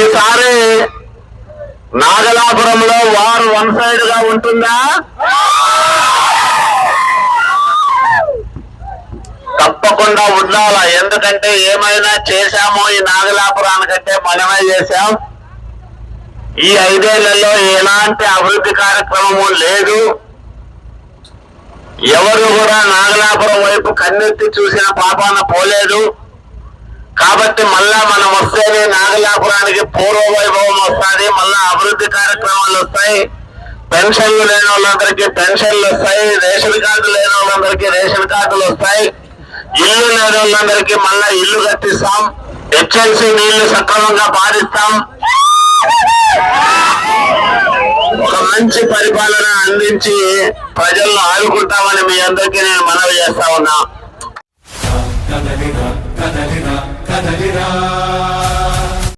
ఈసారి నాగలాపురంలో వారు వన్ సైడ్గా ఉంటుందా? తప్పకుండా ఉండాలా. ఎందుకంటే ఏమైనా చేశామో ఈ నాగలాపురానికంటే మనమే చేశాం. ఈ ఐదేళ్ళలో ఎలాంటి అభివృద్ధి కార్యక్రమము లేదు. ఎవరు కూడా నాగలాపురం వైపు కన్నెత్తి చూసిన పాపాన పోలేదు. కాబట్టి మళ్ళా మనం వస్తేనే నాగలాపురానికి పూర్వ వైభవం వస్తుంది మళ్ళా అభివృద్ధి కార్యక్రమాలు వస్తాయి. పెన్షన్లు లేని వాళ్ళందరికీ పెన్షన్లు వస్తాయి రేషన్ కార్డు లేని వాళ్ళందరికీ రేషన్ కార్డులు వస్తాయి. ఇల్లు లేని వాళ్ళందరికీ మళ్ళా ఇల్లు కట్టిస్తాం. హెచ్ఎల్సీ నీళ్ళు సక్రమంగా పాటిస్తాం ఒక మంచి పరిపాలన అందించి ప్రజలను ఆదుకుంటాం మీ అందరికీ నేను మనవి చేస్తా ఉన్నా.